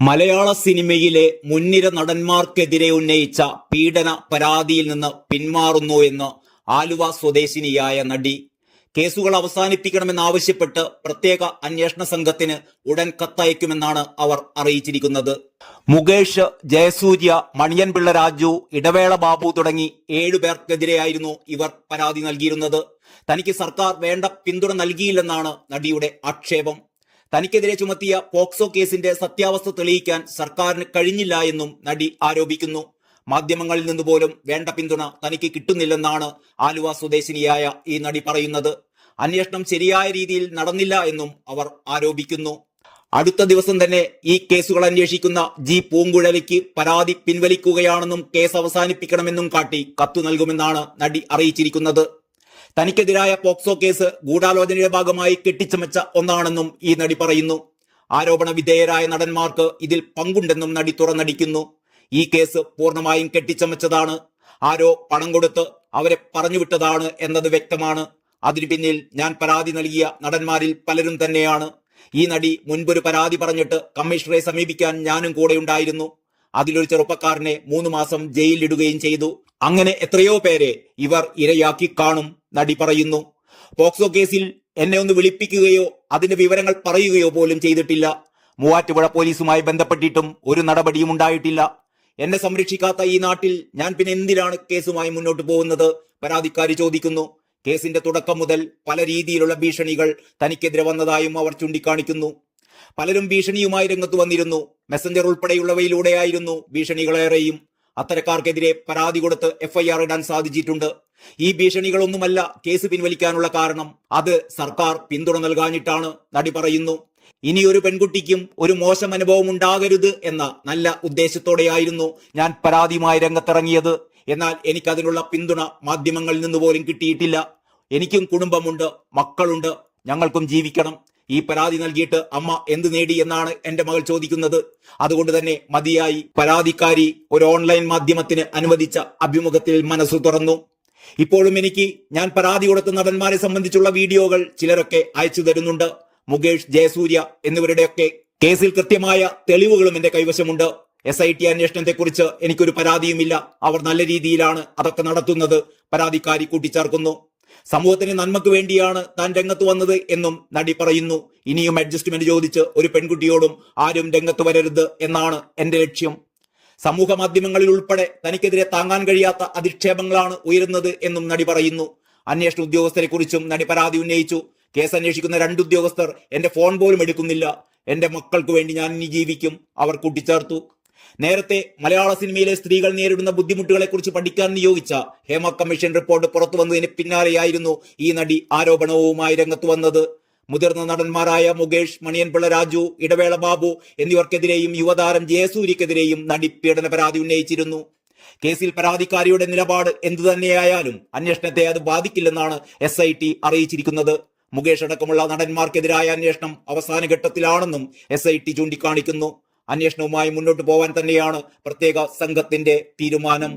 മലയാള സിനിമയിലെ മുൻനിര നടന്മാർക്കെതിരെ ഉന്നയിച്ച പീഡന പരാതിയിൽ നിന്ന് പിന്മാറുന്നു എന്ന് ആലുവ സ്വദേശിനിയായ നടി. കേസുകൾ അവസാനിപ്പിക്കണമെന്നാവശ്യപ്പെട്ട് പ്രത്യേക അന്വേഷണ സംഘത്തിന് ഉടൻ കത്തയക്കുമെന്നാണ് അവർ അറിയിച്ചിരിക്കുന്നത്. മുകേഷ് ജയസൂര്യ മണിയൻപിള്ള രാജു ഇടവേള ബാബു തുടങ്ങി ഏഴുപേർക്കെതിരെയായിരുന്നു ഇവർ പരാതി നൽകിയിരുന്നത്. തനിക്ക് സർക്കാർ വേണ്ട പിന്തുണ നൽകിയില്ലെന്നാണ് നടിയുടെ ആക്ഷേപം. തനിക്കെതിരെ ചുമത്തിയ പോക്സോ കേസിന്റെ സത്യാവസ്ഥ തെളിയിക്കാൻ സർക്കാരിന് കഴിഞ്ഞില്ല എന്നും നടി ആരോപിക്കുന്നു. മാധ്യമങ്ങളിൽ നിന്ന് പോലും വേണ്ട പിന്തുണ തനിക്ക് കിട്ടുന്നില്ലെന്നാണ് ആലുവ സ്വദേശിനിയായ ഈ നടി പറയുന്നത്. അന്വേഷണം ശരിയായ രീതിയിൽ നടന്നില്ല എന്നും അവർ ആരോപിക്കുന്നു. അടുത്ത ദിവസം തന്നെ ഈ കേസുകൾ അന്വേഷിക്കുന്ന ജി പൂങ്കുഴലിക്ക് പരാതി പിൻവലിക്കുകയാണെന്നും കേസ് അവസാനിപ്പിക്കണമെന്നും കാട്ടി കത്തു നൽകുമെന്നാണ് നടി അറിയിച്ചിരിക്കുന്നത്. തനിക്കെതിരായ പോക്സോ കേസ് ഗൂഢാലോചനയുടെ ഭാഗമായി കെട്ടിച്ചമച്ച ഒന്നാണെന്നും ഈ നടി പറയുന്നു. ആരോപണ വിധേയരായ നടന്മാർക്ക് ഇതിൽ പങ്കുണ്ടെന്നും നടി തുറന്നടിക്കുന്നു. ഈ കേസ് പൂർണമായും കെട്ടിച്ചമച്ചതാണ്. ആരോ പണം കൊടുത്ത് അവരെ പറഞ്ഞുവിട്ടതാണ് എന്നത് വ്യക്തമാണ്. അതിനു പിന്നിൽ ഞാൻ പരാതി നൽകിയ നടന്മാരിൽ പലരും തന്നെയാണ്. ഈ നടി മുൻപൊരു പരാതി പറഞ്ഞിട്ട് കമ്മീഷണറെ സമീപിക്കാൻ ഞാനും കൂടെ ഉണ്ടായിരുന്നു. അതിലൊരു ചെറുപ്പക്കാരനെ മൂന്ന് മാസം ജയിലിലിടുകയും ചെയ്തു. അങ്ങനെ എത്രയോ പേരെ ഇവർ ഇരയാക്കി കാണും. നടി പറയുന്നു. പോക്സോ കേസിൽ എന്നെ ഒന്ന് വിളിപ്പിക്കുകയോ അതിന്റെ വിവരങ്ങൾ പറയുകയോ പോലും ചെയ്തിട്ടില്ല. മൂവാറ്റുപുഴ പോലീസുമായി ബന്ധപ്പെട്ടിട്ടും ഒരു നടപടിയും ഉണ്ടായിട്ടില്ല. എന്നെ സംരക്ഷിക്കാത്ത ഈ നാട്ടിൽ ഞാൻ പിന്നെ എന്തിനാണ് കേസുമായി മുന്നോട്ട് പോകുന്നത്? പരാതിക്കാരി ചോദിക്കുന്നു. കേസിന്റെ തുടക്കം മുതൽ പല രീതിയിലുള്ള ഭീഷണികൾ തനിക്കെതിരെ വന്നതായും അവർ ചൂണ്ടിക്കാണിക്കുന്നു. പലരും ഭീഷണിയുമായി രംഗത്ത് വന്നിരുന്നു. മെസ്സഞ്ചർ ഉൾപ്പെടെയുള്ളവയിലൂടെയായിരുന്നു ഭീഷണികളേറെയും അത്തരക്കാർക്കെതിരെ പരാതി കൊടുത്ത് എഫ്ഐആർ ഇടാൻ സാധിച്ചിട്ടുണ്ട്. ഈ ഭീഷണികളൊന്നുമല്ല കേസ് പിൻവലിക്കാനുള്ള കാരണം. അത് സർക്കാർ പിന്തുണ നൽകാനിട്ടാണ് നടി പറയുന്നു. ഇനി ഒരു പെൺകുട്ടിക്കും ഒരു മോശം അനുഭവം ഉണ്ടാകരുത് എന്ന നല്ല ഉദ്ദേശത്തോടെയായിരുന്നു ഞാൻ പരാതിയുമായി രംഗത്തിറങ്ങിയത്. എന്നാൽ എനിക്കതിനുള്ള പിന്തുണ മാധ്യമങ്ങളിൽ നിന്ന് പോലും കിട്ടിയിട്ടില്ല. എനിക്കും കുടുംബമുണ്ട് മക്കളുണ്ട് ഞങ്ങൾക്കും ജീവിക്കണം. ഈ പരാതി നൽകിയിട്ട് അമ്മ എന്ത് നേടി എന്നാണ് എന്റെ മകൾ ചോദിക്കുന്നത്. അതുകൊണ്ട് തന്നെ മതിയായി പരാതിക്കാരി ഒരു ഓൺലൈൻ മാധ്യമത്തിന് അനുവദിച്ച അഭിമുഖത്തിൽ മനസ്സു തുറന്നു. ഇപ്പോഴും എനിക്ക് ഞാൻ പരാതി കൊടുത്ത നടന്മാരെ സംബന്ധിച്ചുള്ള വീഡിയോകൾ ചിലരൊക്കെ അയച്ചു തരുന്നുണ്ട്. മുകേഷ് ജയസൂര്യ എന്നിവരുടെയൊക്കെ കേസിൽ കൃത്യമായ തെളിവുകളും എന്റെ കൈവശമുണ്ട്. എസ് ഐ ടി അന്വേഷണത്തെക്കുറിച്ച് എനിക്കൊരു പരാതിയുമില്ല. അവർ നല്ല രീതിയിലാണ് അതൊക്കെ നടത്തുന്നത്. പരാതിക്കാരി കൂട്ടിച്ചേർക്കുന്നു. സമൂഹത്തിന് നന്മക്ക് വേണ്ടിയാണ് താൻ രംഗത്ത് വന്നത് എന്നും നടി പറയുന്നു. ഇനിയും അഡ്ജസ്റ്റ്മെന്റ് ചോദിച്ച് ഒരു പെൺകുട്ടിയോടും ആരും രംഗത്ത് വരരുത് എന്നാണ് എന്റെ ലക്ഷ്യം. സമൂഹ മാധ്യമങ്ങളിൽ ഉൾപ്പെടെ തനിക്കെതിരെ താങ്ങാൻ കഴിയാത്ത അധിക്ഷേപങ്ങളാണ് ഉയരുന്നത് എന്നും നടി പറയുന്നു. അന്വേഷണ ഉദ്യോഗസ്ഥരെ കുറിച്ചും നടി പരാതി ഉന്നയിച്ചു. കേസ് അന്വേഷിക്കുന്ന രണ്ട് ഉദ്യോഗസ്ഥർ എന്റെ ഫോൺ പോലും എടുക്കുന്നില്ല. എന്റെ മക്കൾക്ക് വേണ്ടി ഞാൻ ഇനി ജീവിക്കും. അവർ കൂട്ടിച്ചേർത്തു. നേരത്തെ മലയാള സിനിമയിലെ സ്ത്രീകൾ നേരിടുന്ന ബുദ്ധിമുട്ടുകളെ കുറിച്ച് പഠിക്കാൻ നിയോഗിച്ച ഹേമ കമ്മീഷൻ റിപ്പോർട്ട് പുറത്തു വന്നതിന് പിന്നാലെയായിരുന്നു ഈ നടി ആരോപണവുമായി രംഗത്ത് വന്നത്. മുതിർന്ന നടന്മാരായ മുകേഷ് മണിയൻപിള്ള രാജു ഇടവേള ബാബു എന്നിവർക്കെതിരെയും യുവതാരം ജയസൂര്യക്കെതിരെയും നടി പീഡന പരാതി ഉന്നയിച്ചിരുന്നു. കേസിൽ പരാതിക്കാരിയുടെ നിലപാട് എന്തു തന്നെയായാലും അന്വേഷണത്തെ അത് ബാധിക്കില്ലെന്നാണ് എസ് ഐ ടി അറിയിച്ചിരിക്കുന്നത്. മുകേഷ് അടക്കമുള്ള നടന്മാർക്കെതിരായ അന്വേഷണം അവസാന ഘട്ടത്തിലാണെന്നും എസ് ഐ ടി ചൂണ്ടിക്കാണിക്കുന്നു. അന്വേഷണവുമായി മുന്നോട്ട് പോവാൻ തന്നെയാണ് പ്രത്യേക സംഘത്തിന്റെ തീരുമാനം.